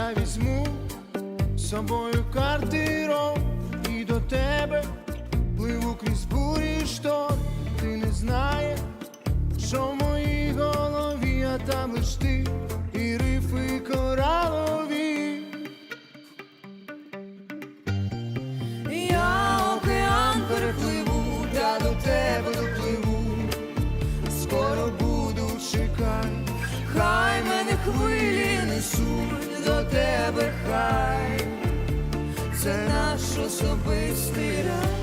Я візьму з собою картиром і до тебе пливу крізь бурі шторм. Ти не знаєш, що в моїй голові, а там лиш ти це наш особистий рай.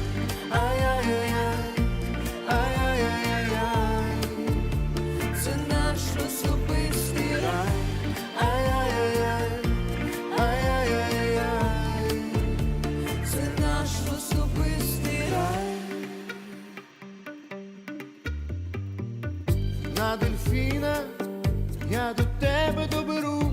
ай-яй-яй-яй, ай-яй-яй-яй, Це наш особистий рай. ай-яй-яй-яй, ай-яй-яй-яй. Це наш особистий рай. На дельфіна я до тебе доберусь,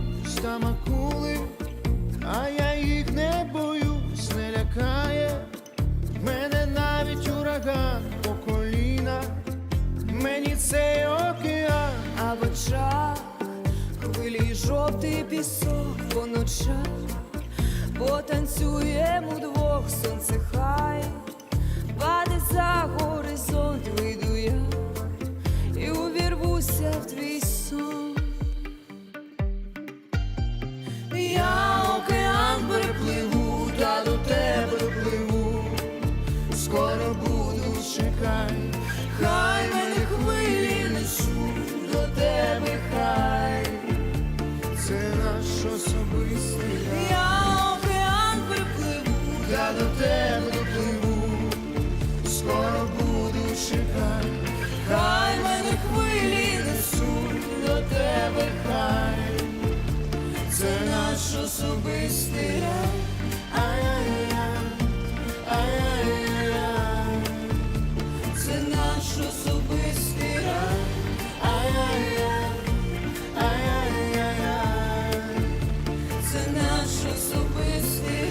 жовтий пісок по ночах, потанцюємо двох сонце хай, особистий.